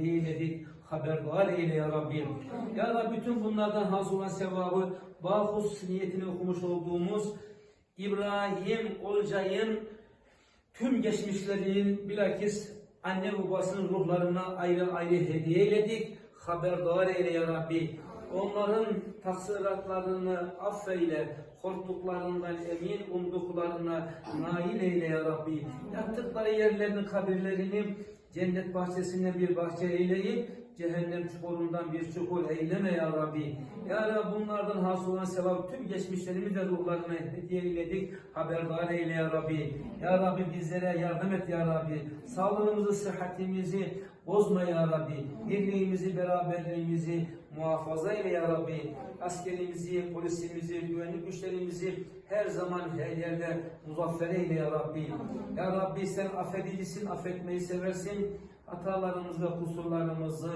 hediye eyledik. Haberdar eyle ya Rabbi. Ya Rabbi bütün bunlardan hasıl olan sevabı bahus niyetini okumuş olduğumuz İbrahim Olcay'ın tüm geçmişlerinin bilakis anne babasının ruhlarına ayrı ayrı hediye eyledik. Haberdar eyle ya Rabbi. Onların taksiratlarını affeyle, korktuklarından emin umduklarına nail eyle ya Rabbi. Yaptıkları yerlerini, kabirlerini cennet bahçesinden bir bahçe eyleyip cehennem çukurundan bir çukur eyleme ya Rabbi. Ya Rabbi bunlardan hasıl olan sevap tüm geçmişlerimiz de ruhlarına hediye eyledik. Haberdar eyle ya Rabbi. Ya Rabbi bizlere yardım et ya Rabbi. Sağlığımızı, sıhhatimizi bozma ya Rabbi. Birliğimizi, beraberliğimizi muhafaza eyle ya Rabbi. Askerimizi, polisimizi, güvenlik güçlerimizi her zaman her yerde muzaffer eyle ya Rabbi. Ya Rabbi sen affedicisin, affetmeyi seversin. Hatalarımızı kusurlarımızı